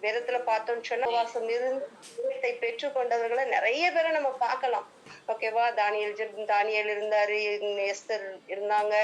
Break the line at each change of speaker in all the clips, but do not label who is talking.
வேதத்துல பார்த்தோம்னு சொன்னா வாசம் இருந்து பெற்று கொண்டவர்களை நிறைய பேரை நம்ம பார்க்கலாம். ஓகேவா? தானியல் தானியல் இருந்தாரு எஸ்தர் இருந்தாங்க.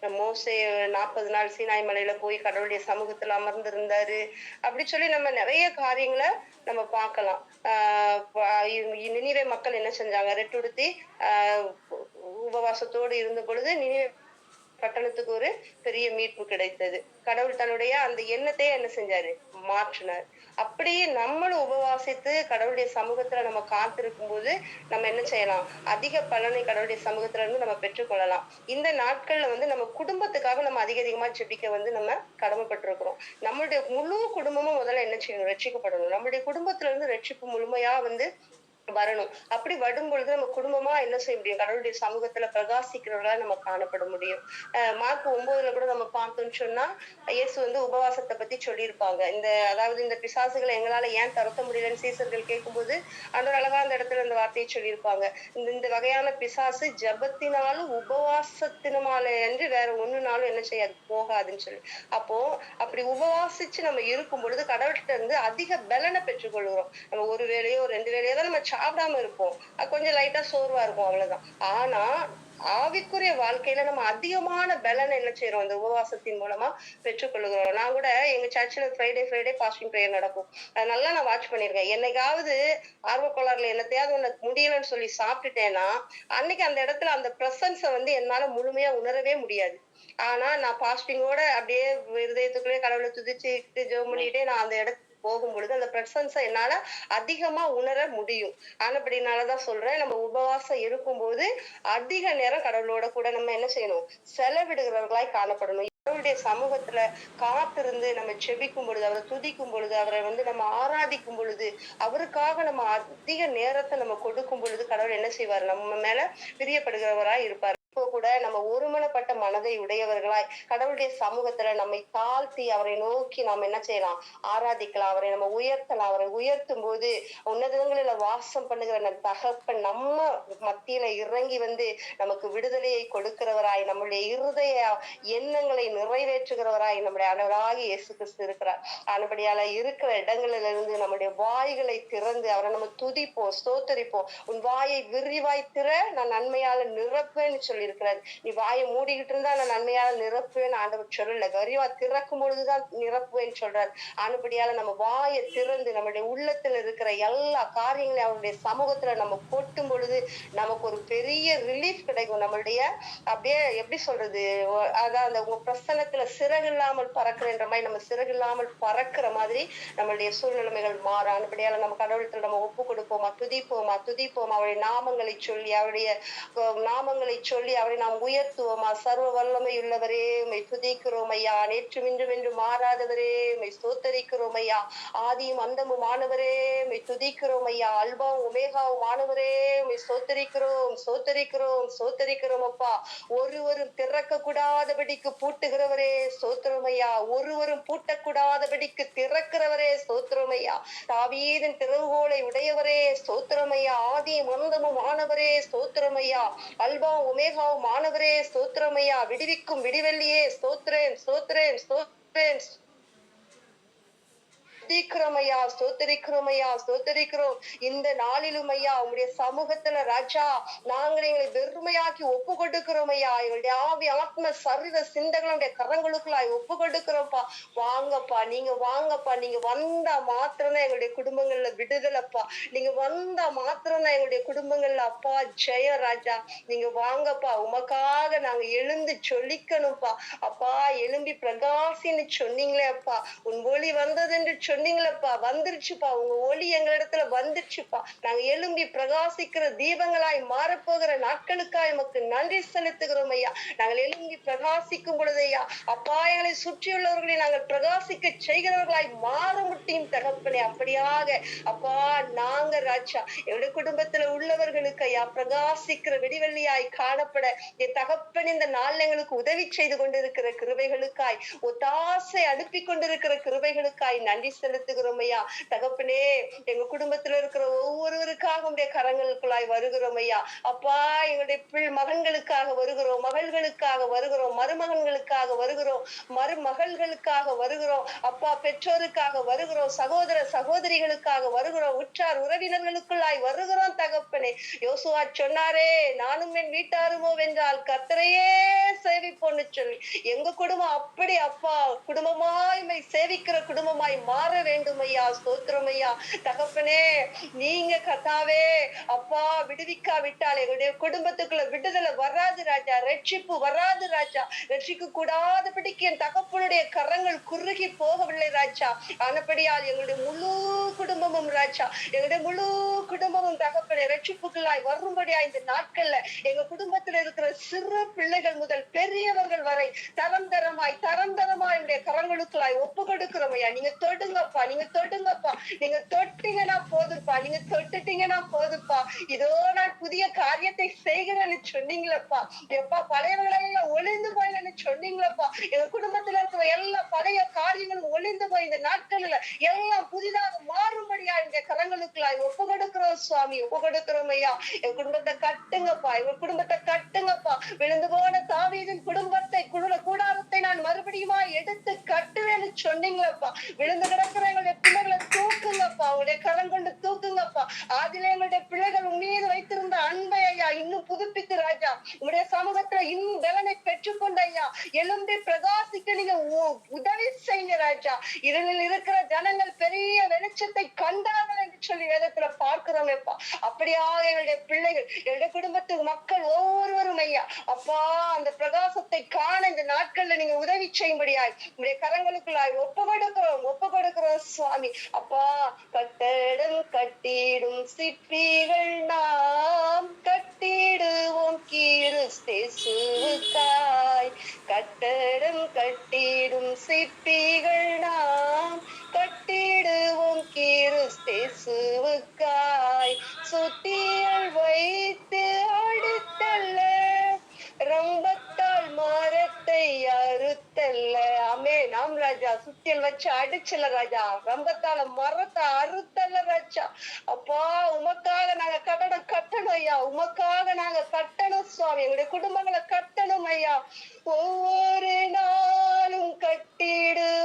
மோசே நாற்பது நாள் சீனாய் மலையில போய் கடவுளுடைய சமூகத்துல அமர்ந்து இருந்தாரு அப்படி சொல்லி நம்ம நிறைய காரியங்களை நம்ம பார்க்கலாம். ஆஹ் ப- மக்கள் என்ன செஞ்சாங்க? ரெட்டுடுத்தி ஆஹ் உபவாசத்தோடு இருந்த பொழுது நினிவே பட்டணத்துக்கு ஒரு பெரிய மீட்பு கிடைத்தது. கடவுள் தன்னுடைய அந்த எண்ணத்தையே என்ன செஞ்சாரு? மாற்றினார். அப்படியே நம்மளும் உபவாசித்து கடவுளுடைய சமூகத்துல நம்ம காத்திருக்கும் போது நம்ம என்ன செய்யலாம்? அதிக பலனை கடவுளுடைய சமூகத்துல இருந்து நம்ம பெற்றுக்கொள்ளலாம் இந்த நாட்கள்ல வந்து நம்ம குடும்பத்துக்காக நம்ம அதிக அதிகமா ஜெபிக்க வந்து நம்ம கடமைப்பட்டிருக்கிறோம். நம்மளுடைய முழு குடும்பமும் முதல்ல என்ன செய்யணும்? ரட்சிக்கப்படணும். நம்மளுடைய குடும்பத்துல இருந்து ரட்சிப்பு முழுமையா வந்து வரணும். அப்படி வரும் பொழுது நம்ம குடும்பமா என்ன செய்ய முடியும்? கடவுளுடைய சமூகத்துல பிரகாசிக்கிறவர்களா நம்ம காணப்பட முடியும். மார்க் ஒன்பதுல கூட நம்ம பார்த்தோம்னு சொன்னா இயேசு வந்து உபவாசத்தை பத்தி சொல்லியிருப்பாங்க. இந்த அதாவது இந்த பிசாசுகளை எங்களால ஏன் தரத்த முடியலன்னு சீசர்கள் கேட்கும்போது அந்த அழகா அந்த இடத்துல அந்த வார்த்தையை சொல்லியிருப்பாங்க. இந்த இந்த வகையான பிசாசு ஜபத்தினாலும் உபவாசத்தினால என்று வேற ஒண்ணுனாலும் என்ன செய்யாது? போகாதுன்னு சொல்லி. அப்போ அப்படி உபவாசிச்சு நம்ம இருக்கும் பொழுது கடவுள்கிட்ட இருந்து அதிக பலனை பெற்றுக்கொள்கிறோம். நம்ம ஒரு வேலையோ ரெண்டு வேலையோ தான் நம்ம சாப்பிடாம இருப்போம். கொஞ்சம் லைட்டா சோர்வா இருக்கும் அவ்வளவுதான். ஆனா ஆவிக்குரிய வாழ்க்கையில நம்ம அதிகமான பலன் என்ன செய்யறோம்? அந்த உபவாசத்தின் மூலமா பெற்றுக்கொள்கிறோம். நான் கூட எங்க சர்ச்சில் ஃப்ரைடே ஃப்ரைடே பாஸ்டிங் ப்ரேயர் நடக்கும். அது நல்லா நான் வாட்ச் பண்ணிருக்கேன் என்னைக்காவது ஆர்வக்கோளாறுல என்னத்தையாவது உனக்கு முடியலன்னு சொல்லி சாப்பிட்டுட்டேன்னா அன்னைக்கு அந்த இடத்துல அந்த பிரசன்ஸை வந்து என்னால முழுமையா உணரவே முடியாது. ஆனா நான் பாஸ்டிங்கோட அப்படியே இருதயத்துக்குள்ளே கடவுளை துதிச்சுட்டு ஜெபம் பண்ணிட்டே நான் அந்த இடத்துல போகும் பொழுது அந்த பிரசன்ஸை என்னால அதிகமா உணர முடியும். ஆனப்படினாலதான் சொல்றேன் நம்ம உபவாசம் இருக்கும்போது அதிக நேரம் கடவுளோட கூட நம்ம என்ன செய்யணும்? செலவிடுகிறவர்களாய் காணப்படணும். கடவுளுடைய சமூகத்துல காத்திருந்து நம்ம செபிக்கும் பொழுது அவரை துதிக்கும் பொழுது அவரை வந்து நம்ம ஆராதிக்கும் பொழுது அவருக்காக நம்ம அதிக நேரத்தை நம்ம கொடுக்கும் பொழுது கடவுள் என்ன செய்வார்? நம்ம மேல பிரியப்படுகிறவராய் இருப்பார். கூட நம்ம ஒருமனப்பட்ட மனதை உடையவர்களாய் கடவுளுடைய சமூகத்துல நம்மை தாழ்த்தி அவரை நோக்கி நாம் என்ன செய்யலாம்? ஆராதிக்கலாம். அவரை நம்ம உயர்த்தலாம். அவரை உயர்த்தும் போது உன்னதங்களில வாசம் பண்ணுகிற நம் தகப்பன் நம்ம மத்தியில இறங்கி வந்து நமக்கு விடுதலையை கொடுக்கிறவராய் நம்முடைய இருதய எண்ணங்களை நிறைவேற்றுகிறவராய் நம்முடைய அனவராகி இயேசு கிறிஸ்து இருக்கிறார். ஆனபடியால இருக்கிற இடங்களில இருந்து நம்முடைய வாய்களை திறந்து அவரை நம்ம துதிப்போம் ஸ்தோத்தரிப்போம். உன் வாயை விரிவாய் திற நான் நன்மையால நிரப்பேன்னு இருக்கிறது. நீ வாயை மூடிக்கிட்டு இருந்தா நான் நன்மையால நிரப்புவேன். ஆண்டவர் சொல்லல விரிவா திறக்கும் பொழுதுதான் நிரப்புவேன் சொல்றார். ஆனபடியால நம்ம வாயை திறந்து நம்மளுடைய உள்ளத்துல இருக்கிற எல்லா காரியங்களையும் அவருடைய சமூகத்துல நம்ம கொட்டும் பொழுது நமக்கு ஒரு பெரிய ரிலீஃப் கிடைக்கும். நம்மளுடைய அப்படியே எப்படி சொல்றது? அதான் அந்த உங்க பிரசன்னத்துல சிறகு இல்லாமல் பறக்கிறன்ற மாதிரி நம்ம சிறகு இல்லாமல் பறக்கிற மாதிரி நம்மளுடைய சூழ்நிலைமைகள் மாறும். ஆனபடியால நம்ம கடவுளத்துல நம்ம ஒப்பு கொடுப்போமா? துதிப்போமா? துதிப்போமா? அவருடைய நாமங்களை சொல்லி அவருடைய நாமங்களை சொல்லி அவரை நாம் உயர்த்துவோமா? சர்வ வல்லமை உள்ளவரே உம்மை துதிக்கிறோம் ஐயா நேற்றும் இன்றும் என்று மாறாதவரே உமை சோத்தரிக்கிறோம் ஐயா ஆதியும் அந்தமும் ஆனவரே உமை துதிக்கிறோம் ஐயா அல்பாவும் உமேகாவும் ஆனவரே உமை சோத்தரிக்கிறோம் சோத்தரிக்கிறோம் சோத்தரிக்கிறோம் அப்பா. ஒருவரும் திறக்க கூடாதபடிக்கு பூட்டுகிறவரே சோத்திரம் ஐயா ஒருவரும் பூட்டக்கூடாதபடிக்கு திறக்கிறவரே சோத்திரம் ஐயா தாவீதன் திறவுகோலை உடையவரே சோத்திரம் ஐயா ஆதியும் அந்தமும் ஆனவரே சோத்திரம் ஐயா அல்பா உமேகாவும் மாணவரே ஸ்தோத்திரமையா விடுவிக்கும் விடிவெள்ளியே ஸ்தோத்ரேன் ஸ்தோத்ரேன் ஸ்தோத்ரேன் ஸ்தோத்திரிக்கிறோம் ஐயா ஸ்தோத்திரிக்கிறோம். ஐயா ஸ்தோத்திரிக்கிறோம் இந்த நாளிலும் ஐயா உங்களுடைய சமூகத்துல ராஜா நாங்கள் எங்களை வெறுமையாக்கி ஒப்பு கொடுக்கிறோம் ஐயா எங்களுடைய ஆவி ஆத்ம சரீர சிந்தங்களுடைய கரங்களுக்குள்ளாய் ஒப்பு கொடுக்கிறோம்ப்பா வாங்கப்பா நீங்க வாங்கப்பா நீங்க வந்தா மாத்திரம்தான் எங்களுடைய குடும்பங்கள்ல விடுதலைப்பா. நீங்க வந்தா மாத்திரம்தான் எங்களுடைய குடும்பங்கள்ல அப்பா ஜெய ராஜா. நீங்க வாங்கப்பா உமக்காக நாங்க எழுந்து சொல்லிக்கணும்ப்பா அப்பா எழும்பி பிரகாசின்னு சொன்னீங்களே அப்பா உன் ஒளி வந்தது என்று சொன்னீங்களப்பா வந்துருச்சுப்பா. உங்க ஒளி எங்களிடத்துல வந்துருச்சுப்பா. நாங்க எழும்பி பிரகாசிக்கிற தீபங்களாய் மாறப்போகிற நாட்களுக்காய் எமக்கு நன்றி செலுத்துகிறோம் ஐயா. நாங்கள் எழும்பி பிரகாசிக்கும் பொழுது ஐயா அப்பா எங்களை சுற்றியுள்ளவர்களை நாங்கள் பிரகாசிக்க செய்கிறவர்களாய் மாற முடியும் தகப்பனே. அப்படியாக அப்பா நாங்க ராஜா எங்களுடைய குடும்பத்துல உள்ளவர்களுக்கு ஐயா பிரகாசிக்கிற வெடிவெள்ளியாய் காணப்பட என் தகப்பன் இந்த நாள் எங்களுக்கு உதவி செய்து கொண்டிருக்கிற கிருபைகளுக்காய் ஒத்தாசை அனுப்பி கொண்டிருக்கிற கிருபைகளுக்காய் நன்றி செலுத்த செலுத்துகிறோம் ஐயா தகப்பனே எங்க குடும்பத்துல இருக்கிற ஒவ்வொருவருக்காக உடைய கரங்களுக்குள்ளாய் வருகிறோம் ஐயா அப்பா எங்களுடைய பிள் மகன்களுக்காக வருகிறோம் மகள்களுக்காக வருகிறோம் மருமகன்களுக்காக வருகிறோம் மருமகள்களுக்காக வருகிறோம் அப்பா பெற்றோருக்காக வருகிறோம் சகோதர சகோதரிகளுக்காக வருகிறோம் உற்றார் உறவினர்களுக்குள்ளாய் வருகிறோம் தகப்பனே. யோசுவா சொன்னாரே நானும் என் வீட்டாருமோ வென்றால் கத்தரையே சேவிப்போன்னு சொல்லி. எங்க குடும்பம் அப்படி அப்பா குடும்பமாய் சேவிக்கிற குடும்பமாய் மாற வேண்டும் ஐயா ஸ்தோத்திரம் ஐயா தகப்பனே நீங்க கத்தாவே அப்பா விடுவிக்கா விட்டால் எங்களுடைய குடும்பத்துக்குள்ள விடுதலை வராது ராஜா ரட்சிப்பு வராது ராஜா. ரட்சிக்க கூடாதபடிக்கு என் தகப்பனுடைய கரங்கள் குறுகி போகவில்லை ராஜா. ஆனபடியால் எங்களுடைய முழு குடும்பமும் ராஜா எங்களுடைய முழு குடும்பமும் தகப்பனை ரட்சிப்புகளாய் வரும்படியா இந்த நாட்கள்ல எங்க குடும்பத்துல இருக்கிற சிறு பிள்ளைகள் முதல் பெரியவர்கள் வரை தரம் தரமாய் தரம் தரமாய் என்னுடைய கரங்களுக்குள்ளாய் ஒப்பு கொடுக்கிறோம் ஐயா. நீங்க தொடுங்கப்பா. நீங்க தொடுங்கப்பா நீங்க தொட்டீங்கன்னா போதுப்பா நீங்க தொட்டுட்டீங்கன்னா போதுப்பா இதோ நான் புதிய காரியத்தை செய்கிறேன்னு சொன்னீங்களப்பா. எப்பா பழையவங்களெல்லாம் ஒளிந்து போயின்னு சொன்னீங்களப்பா. எங்க குடும்பத்துல இருக்கிற எல்லா பழைய காரியங்களும் ஒளிந்து போய் இந்த நாட்கள்ல எல்லாம் புதிதாக மாறும்படியா இந்த கரங்களுக்குள்ளாய் ஒப்பு கொடுக்கிறோம் சுவாமி ஒப்பு கொடுக்கிறோம் ஐயா. என் குடும்பத்தை கட்டுங்கப்பா. எங்க குடும்பத்தை கட்டுங்கப்பா. விழுந்து போன தாவீதின் குடும்பத்தை குடும்ப கூடாரத்தை நான் மறுபடியுமா எடுத்து கட்டுவேன்னு சொன்னீங்களப்பா. விழுந்து கிடக்கிற எங்களுடைய பிள்ளைகளை தூக்குங்கப்பா உடைய கரம் கொண்டு தூக்குங்கப்பா. ஆதில எங்களுடைய பிள்ளைகள் உன் மீது வைத்திருந்த அன்பை இன்னும் புதுப்பித்து ராஜா. உங்களுடைய சமூகத்துல இன்னும் பலனை பெற்றுக்கொண்ட ஐயா எழும்பி பிரகாசிக்க நீங்க உதவி செய்யுங்க ராஜா. இதில் இருக்கிற ஜனங்கள் பெரிய வெளிச்சத்தை கண்டார்கள் என்று சொல்லி வேதத்துல பார்க்கிறோமேப்பா அப்படியாக எங்களுடைய பிள்ளைகள் எங்களுடைய குடும்பத்து மக்கள் ஒவ்வொருவரும் ஐயா. அப்பா அந்த பிரகாசத்தை காண இந்த நாட்கள்ல நீங்க உதவி செய்யும்படியாய் உங்களுடைய கரங்களுக்குள்ளாய் ஒப்பு கொடுக்கிறோம் ஒப்பு கொடுக்கிறோம் சுவாமி. அப்பா கட்டடம் கட்டிடும் சிற்பிகள் நாம் கட்டி கட்டிடுவோம் கிறிஸ்தேசுவுக்காய் கட்டடம் கட்டிடும் சிற்பிகள் நாம். கட்டிடுவோம் கிறிஸ்தேசுவுக்காய் சுத்தியல் வை ராஜா சுத்தியல் வச்சு அடிச்சல ராஜா. ரம்பத்தால மரத்தை அறுத்தல்ல ராஜா. அப்பா உமக்காக நாங்க கட்டணம் கட்டணும் ஐயா. உமக்காக நாங்க கட்டணும் சுவாமி. எங்களுடைய குடும்பங்களை கட்டணும் ஐயா. ஒவ்வொரு நாளும் கட்டிடு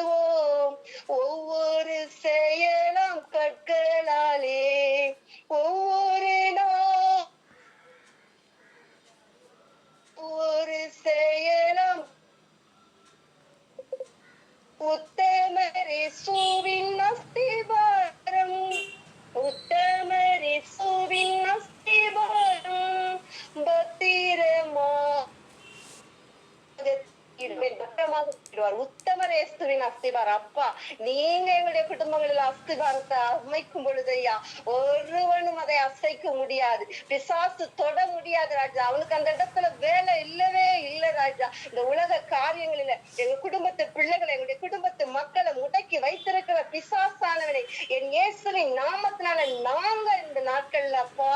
இயேசுவின் அஸ்திபார் அப்பா நீங்க எங்களுடைய குடும்பங்களில் அஸ்திபாரத்தை அமைக்கும் பொழுது ஐயா ஒருவனும் அதை அசைக்க முடியாது. பிசாசு தொட முடியாது ராஜா. அவனுக்கு அந்த இடத்துல வேலை இல்லவே இல்லை ராஜா. இந்த உலக காரியங்களில எங்க குடும்பத்து பிள்ளைகளை எங்களுடைய குடும்பத்து மக்களை முடக்கி வைத்திருக்கிற பிசாசானவனை என் இயேசுவின் நாமத்தினால நாங்க இந்த நாட்கள்ல அப்பா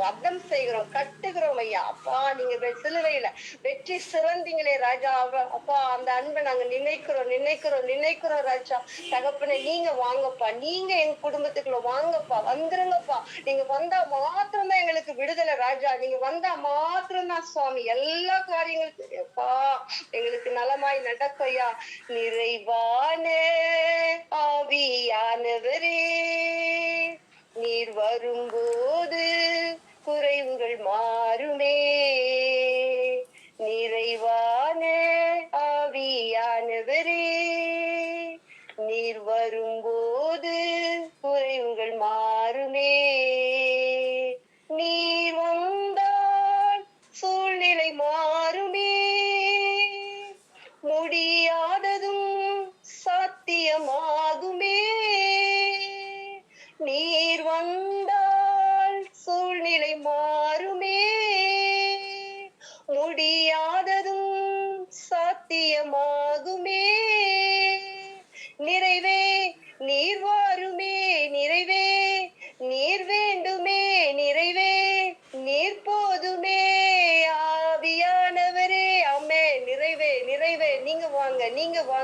அர்த்தம் செய்கிறோம் கட்டுகிறோம் ஐயா. அப்பா நீங்க சிலுவையில வெற்றி சிறந்தீங்களே ராஜா. அவ- அப்பா அந்த அன்பை நாங்க நினைக்கிறோம் நினைக்கிறோம் நினைக்கிறோம் ராஜா. தகப்பனை நீங்க வாங்கப்பா நீங்க எங்க குடும்பத்துக்குள்ள வாங்கப்பா வந்துருங்கப்பா. நீங்க வந்தா மாத்திரம்தான் எங்களுக்கு விடுதலை ராஜா. நீங்க வந்தா மாத்திரம்தான் சுவாமி. எல்லா காரியங்களும் அப்பா எங்களுக்கு நலமாய் நடக்கையா நிறைவானே ஆவியானவரே நீர் வரும்போது குறைவுகள் மாறுமே. நிறைவானே ஆவியானவரே நீர் வரும்போது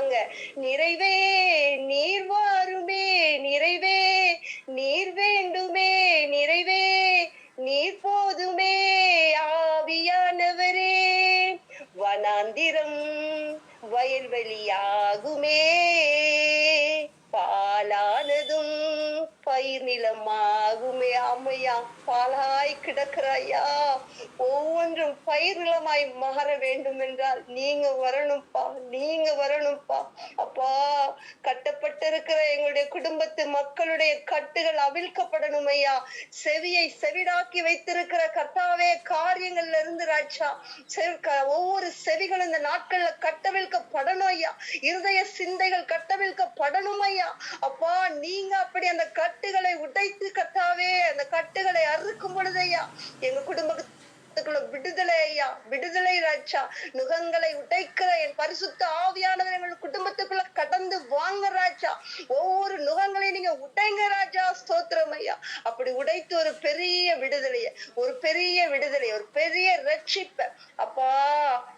பாடுவாங்க நிறைவே நீர் வாருமே நிறைவே நீர் வேண்டுமே நிறைவே நீர் போதுமே ஆவியானவரே. வனாந்திரம் வயல்வெளியாகுமே பாலானதும் பயிர் நிலமாகுமே அம்மையா பாலாய் கிடக்கிறாயா ஒவ்வொன்றும் பயிர் மாற வேண்டும் என்றால் நீங்க வரணும்ப்பா நீங்க வரணும்ப்பா அப்பா கட்டப்பட்டிருக்கிற எங்களுடைய குடும்பத்து மக்களுடைய கட்டுகள் அவிழ்க்கப்படணும் ஐயா செவியை செவிடாக்கி வைத்திருக்கிற கர்த்தாவே காரியங்கள்ல இருந்து ராஜா ஒவ்வொரு செவிகளும் இந்த நாட்கள்ல கட்டவிழ்க்கப்படணும் ஐயா இருதய சிந்தைகள் கட்டவிழ்க்கப்படணும் ஐயா அப்பா நீங்க அப்படி அந்த கட்டுகளை உடைத்து கத்தாவே அந்த கட்டுகளை இருக்கும் பொழுது ஐயா எங்க குடும்பத்துக்குள்ள விடுதலை ஐயா விடுதலை ராஜா நுகங்களை உடைக்கிற என் பரிசுத்த ஆவியானவர் எங்கள் குடும்பத்துக்குள்ள கடந்து வாங்க ராஜா. ஒவ்வொரு நுகங்களையும் நீங்க உடைங்க ராஜா ஸ்தோத்திரம் ஐயா. அப்படி உடைத்து ஒரு பெரிய விடுதலைய ஒரு பெரிய விடுதலை ஒரு பெரிய ரட்சிப்ப. அப்பா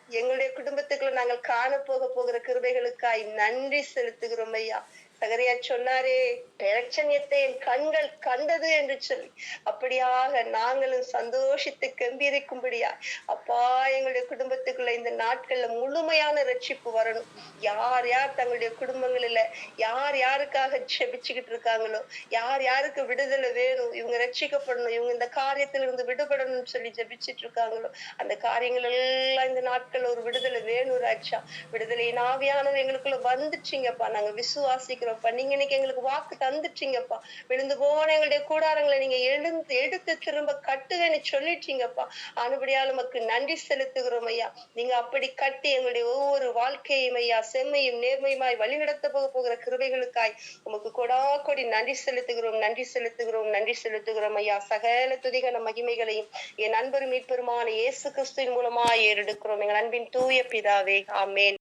எங்களுடைய குடும்பத்துக்குள்ள நாங்கள் காண போக போகிற கிருபைகளுக்காய் நன்றி செலுத்துகிறோம் ஐயா. சகரியா சொன்னாரே பிரச்சனையத்தை என் கண்கள் கண்டது என்று சொல்லி. அப்படியாக நாங்களும் சந்தோஷித்து கம்பீரிக்கும்படியா அப்பா எங்களுடைய குடும்பத்துக்குள்ள இந்த நாட்கள்ல முழுமையான ரட்சிப்பு வரணும். யார் யார் தங்களுடைய குடும்பங்களில யார் யாருக்காக செபிச்சுக்கிட்டு இருக்காங்களோ யார் யாருக்கு விடுதலை வேணும் இவங்க ரட்சிக்கப்படணும் இவங்க இந்த காரியத்துல இருந்து விடுபடணும்னு சொல்லி ஜெபிச்சிட்டு இருக்காங்களோ அந்த காரியங்கள் எல்லாம் இந்த நாட்கள் ஒரு விடுதலை வேணும் ராஜா. விடுதலை ஆவியானவர் எங்களுக்குள்ள வந்துச்சிங்கப்பா. நாங்க விசுவாசிக்கிறோம். விசுவாசிக்கிறோம்ப்பா நீங்க இன்னைக்கு எங்களுக்கு வாக்கு தந்துட்டீங்கப்பா. விழுந்து போன எங்களுடைய கூடாரங்களை நீங்க எழுந்து எடுத்து திரும்ப கட்டுவேன்னு சொல்லிட்டீங்கப்பா. அனுபடியால் உமக்கு நன்றி செலுத்துகிறோம் ஐயா. நீங்க அப்படி கட்டி எங்களுடைய ஒவ்வொரு வாழ்க்கையும் ஐயா செம்மையும் நேர்மையுமாய் வழிநடத்த போக போகிற கிருபைகளுக்காய் உமக்கு கொடா கொடி நன்றி செலுத்துகிறோம் நன்றி செலுத்துகிறோம் நன்றி செலுத்துகிறோம் ஐயா. சகல துதிகன மகிமைகளையும் என் அன்பரும் மீட்பெருமான இயேசு கிறிஸ்துவின் மூலமா ஏறெடுக்கிறோம். எங்கள் அன்பின் தூய பிதாவே. ஆமேன்.